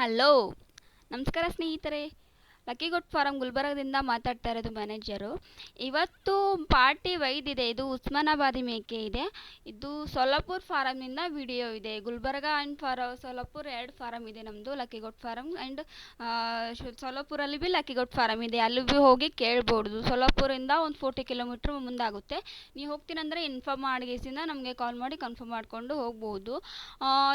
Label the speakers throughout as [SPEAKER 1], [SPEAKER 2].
[SPEAKER 1] Hello ನಮಸ್ಕಾರ ಸ್ನೇಹಿತರೆ. Lucky good form ಗುಲ್ಬರ್ಗದಿಂದ ಮಾತಾಡ್ತಾ ಇರೋದು ಮ್ಯಾನೇಜರು. ಇವತ್ತು ಪಾರ್ಟಿ ವೈದ್ ಇದೆ ಉಸ್ಮಾನಾಬಾದಿ ಮೇಕೆ ಇದೆ. ಇದು ಸೊಲ್ಲಾಪುರ್ ಫಾರಮ್ನಿಂದ ವಿಡಿಯೋ ಇದೆ. ಗುಲ್ಬರ್ಗ ಆ್ಯಂಡ್ ಫಾರ, ಸೊಲ್ಲಾಪುರ್ ಎರಡು ಫಾರಮ್ ಇದೆ ನಮ್ಮದು ಲಕ್ಕಿ ಗುಡ್ ಫಾರಮ್ ಆ್ಯಂಡ್ ಸೊಲ್ಲಾಪುರಲ್ಲಿ ಬಿ ಲಕ್ಕಿ ಗುಡ್ ಫಾರಮ್ ಇದೆ. ಅಲ್ಲಿ ಬಿ ಹೋಗಿ ಕೇಳ್ಬೋದು. ಸೊಲ್ಲಾಪುರಿಂದ ಒಂದು ಫೋರ್ಟಿ ಕಿಲೋಮೀಟ್ರ್ ಮುಂದಾಗುತ್ತೆ. ನೀವು ಹೋಗ್ತೀನಂದರೆ ಇನ್ಫಾರ್ಮ್ ಮಾಡಿಸಿಂದ ನಮಗೆ ಕಾಲ್ ಮಾಡಿ ಕನ್ಫರ್ಮ್ ಮಾಡಿಕೊಂಡು ಹೋಗ್ಬೋದು.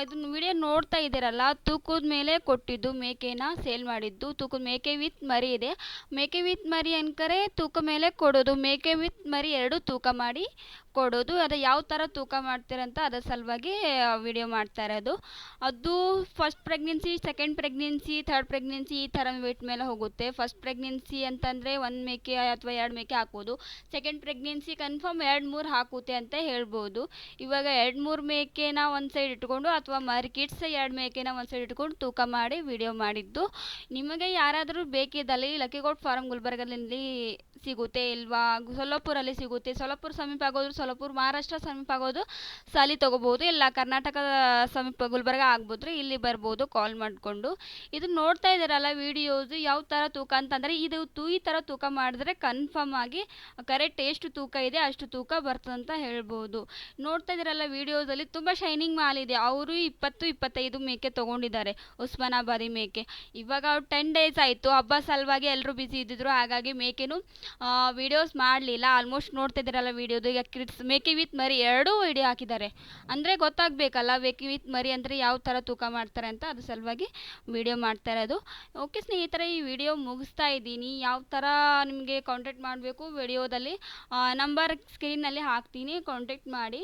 [SPEAKER 1] ಇದನ್ನು ವಿಡಿಯೋ ನೋಡ್ತಾ ಇದ್ದೀರಲ್ಲ, ತೂಕದ ಮೇಲೆ ಕೊಟ್ಟಿದ್ದು ಮೇಕೆನ ಸೇಲ್ ಮಾಡಿದ್ದು. ತೂಕದ ಮೇಕೆ ವಿತ್ ಮರಿ ಇದೆ. ಮೇಕೆ ವಿತ್ ಮರಿ ಅನ್ಕರೆ ತೂಕ ಮೇಲೆ ಕೊಡೋದು. ಮೇಕೆ ವಿತ್ ಮರಿ ಎರಡು ತೂಕ ಮಾಡಿ ಕೊಡೋದು, ಅದು ಯಾವ ಥರ ತೂಕ ಮಾಡ್ತೀರಂತ ಅದರ ಸಲುವಾಗಿ ವಿಡಿಯೋ ಮಾಡ್ತಾ ಇರೋದು. ಅದು first pregnancy second pregnancy third pregnancy ಈ ಥರ ವೇಟ್ ಮೇಲೆ ಹೋಗುತ್ತೆ. ಫಸ್ಟ್ ಪ್ರೆಗ್ನೆನ್ಸಿ ಅಂತಂದರೆ ಒಂದು ಮೇಕೆ ಅಥವಾ ಎರಡು ಮೇಕೆ ಹಾಕ್ಬೋದು. ಸೆಕೆಂಡ್ ಪ್ರೆಗ್ನೆನ್ಸಿ ಕನ್ಫರ್ಮ್ ಎರಡು ಮೂರು ಹಾಕುತ್ತೆ ಅಂತ ಹೇಳ್ಬೋದು. ಇವಾಗ ಎರಡು ಮೂರು ಮೇಕೆನ ಒಂದು ಸೈಡ್ ಇಟ್ಕೊಂಡು ಅಥವಾ ಮರಿ ಕಿಡ್ಸ್ ಎರಡು ಮೇಕೆನ ಒಂದು ಸೈಡ್ ಇಟ್ಕೊಂಡು ತೂಕ ಮಾಡಿ ವಿಡಿಯೋ ಮಾಡಿದ್ದು. ನಿಮಗೆ ಯಾರಾದರೂ ಬೇಕಿದ್ದಲ್ಲಿ ಲಕ್ಕಿಗೌಡ್ ಫಾರಂ ಗುಲ್ಬರ್ಗದಲ್ಲಿ ಸಿಗುತ್ತೆ ಇಲ್ವಾ? ಸೊಲ್ಲಾಪುರಲ್ಲಿ ಸಿಗುತ್ತೆ. ಸೊಲ್ಲಾಪುರ ಸಮೀಪ ಆಗೋದ್ರು ಸೊಲ್ಲಾಪುರ, ಮಹಾರಾಷ್ಟ್ರ ಸಮೀಪ ಆಗೋದು ಸಾಲಿ ತೊಗೋಬೋದು ಇಲ್ಲ ಕರ್ನಾಟಕ ಸಮೀಪ ಗುಲ್ಬರ್ಗ ಆಗ್ಬೋದ್ರೆ ಇಲ್ಲಿ ಬರ್ಬೋದು ಕಾಲ್ ಮಾಡಿಕೊಂಡು. ಇದು ನೋಡ್ತಾ ಇದ್ದೀರಲ್ಲ ವಿಡಿಯೋಸ್ ಯಾವ ಥರ ತೂಕ ಅಂತಂದರೆ ಇದು ತೂ ಈ ಥರ ತೂಕ ಮಾಡಿದ್ರೆ ಕನ್ಫರ್ಮ್ ಆಗಿ ಕರೆಕ್ಟ್ ಎಷ್ಟು ತೂಕ ಇದೆ ಅಷ್ಟು ತೂಕ ಬರ್ತದೆ ಅಂತ ಹೇಳ್ಬೋದು. ನೋಡ್ತಾ ಇದ್ದೀರಲ್ಲ ವಿಡಿಯೋದಲ್ಲಿ ತುಂಬ ಶೈನಿಂಗ್ ಮಾಲ್ ಇದೆ. ಅವರು ಇಪ್ಪತ್ತು, ಇಪ್ಪತ್ತೈದು ಮೇಕೆ ತೊಗೊಂಡಿದ್ದಾರೆ ಉಸ್ಮಾನಾಬಾದಿ ಮೇಕೆ. ಇವಾಗ ಅವ್ರು ಟೆನ್ ಡೇಸ್ ಆಯಿತು. ಹಬ್ಬ ಸಲುವಾಗಿ ಎಲ್ಲರೂ ಬ್ಯುಸಿ ಇದ್ದಿದ್ರು. ಹಾಗಾಗಿ ಮೇಕೆನೂ ವಿಡಿಯೋಸ್ ಮಾಡಲಿಲ್ಲ. ಆಲ್ಮೋಸ್ಟ್ ನೋಡ್ತಾ ವೀಡಿಯೋದು ವಿಡಿಯೋದು ಈಗ ಕಿಡ್ಸ್ ಮೇಕಿ ವಿತ್ ಮರಿ ಎರಡೂ ವಿಡಿಯೋ ಹಾಕಿದ್ದಾರೆ. ಅಂದರೆ ಗೊತ್ತಾಗಬೇಕಲ್ಲ ಮೇಕಿ ವಿತ್ ಮರಿ ಅಂದರೆ ಯಾವ ಥರ ತೂಕ ಮಾಡ್ತಾರೆ ಅಂತ ಅದ್ರ ಸಲುವಾಗಿ ವಿಡಿಯೋ ಮಾಡ್ತಾ ಇರೋದು. ಓಕೆ ಸ್ನೇಹಿತರೆ, ಈ ವಿಡಿಯೋ ಮುಗಿಸ್ತಾ ಇದ್ದೀನಿ. ಯಾವ ಥರ ನಿಮಗೆ ಕಾಂಟ್ಯಾಕ್ಟ್ ಮಾಡಬೇಕು ವಿಡಿಯೋದಲ್ಲಿ ನಂಬರ್ ಸ್ಕ್ರೀನಲ್ಲಿ ಹಾಕ್ತೀನಿ. ಕಾಂಟ್ಯಾಕ್ಟ್ ಮಾಡಿ.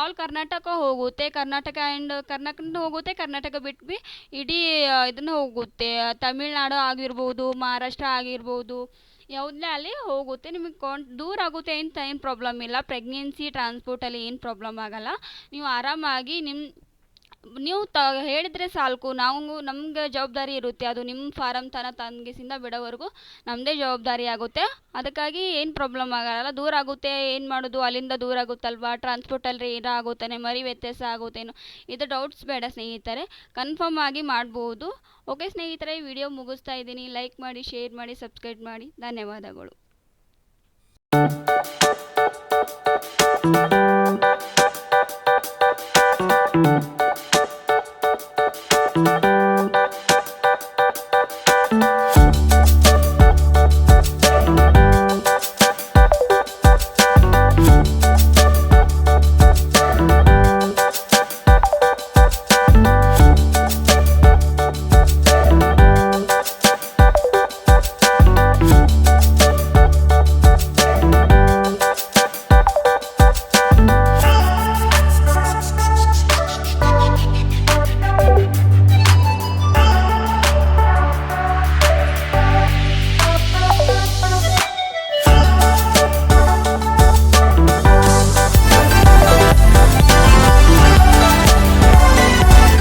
[SPEAKER 1] ಆಲ್ ಕರ್ನಾಟಕ ಹೋಗುತ್ತೆ. ಕರ್ನಾಟಕ ಆ್ಯಂಡ್ ಕರ್ನಾಟಕ ಹೋಗುತ್ತೆ ಕರ್ನಾಟಕ ಬಿಟ್ಟು ಬಿ ಇಡೀ, ಇದನ್ನು ಹೋಗುತ್ತೆ. ತಮಿಳ್ನಾಡು ಆಗಿರ್ಬೋದು ಮಹಾರಾಷ್ಟ್ರ ಆಗಿರ್ಬೋದು. ಯಾವುದೇ ಅಲ್ಲಿ ಹೋಗುತ್ತೆ, ನಿಮಗೆ ಕಾನ್ ದೂರ ಆಗುತ್ತೆ ಅಂತ ಏನು ಪ್ರಾಬ್ಲಮ್ ಇಲ್ಲ. ಪ್ರೆಗ್ನೆನ್ಸಿ ಟ್ರಾನ್ಸ್ಪೋರ್ಟಲ್ಲಿ ಏನು ಪ್ರಾಬ್ಲಮ್ ಆಗೋಲ್ಲ. ನೀವು ಆರಾಮಾಗಿ ನಿಮ್ಮ ನೀವು ತ, ಹೇಳಿದರೆ ಸಾಕು ನಾವು ನಮಗೆ ಜವಾಬ್ದಾರಿ ಇರುತ್ತೆ. ಅದು ನಿಮ್ಮ ಫಾರಮ್ ತನ ತಂಗಿಸಿಂದ ಬಿಡೋವರೆಗೂ ನಮ್ಮದೇ ಜವಾಬ್ದಾರಿ ಆಗುತ್ತೆ. ಅದಕ್ಕಾಗಿ ಏನು ಪ್ರಾಬ್ಲಮ್ ಆಗೋಲ್ಲ. ದೂರ ಆಗುತ್ತೆ, ಏನು ಮಾಡೋದು? ಅಲ್ಲಿಂದ ದೂರ ಆಗುತ್ತಲ್ವಾ? ಟ್ರಾನ್ಸ್ಪೋರ್ಟಲ್ಲಿ ಏನೋ ಆಗುತ್ತಾನೆ ಮರಿ ವ್ಯತ್ಯಾಸ ಆಗುತ್ತೇನೋ? ಇದು ಡೌಟ್ಸ್ ಬೇಡ ಸ್ನೇಹಿತರೆ. ಕನ್ಫರ್ಮ್ ಆಗಿ ಮಾಡ್ಬೋದು. ಓಕೆ ಸ್ನೇಹಿತರೆ ವಿಡಿಯೋ ಮುಗಿಸ್ತಾ ಇದ್ದೀನಿ. ಲೈಕ್ ಮಾಡಿ, ಶೇರ್ ಮಾಡಿ, ಸಬ್ಸ್ಕ್ರೈಬ್ ಮಾಡಿ. ಧನ್ಯವಾದಗಳು.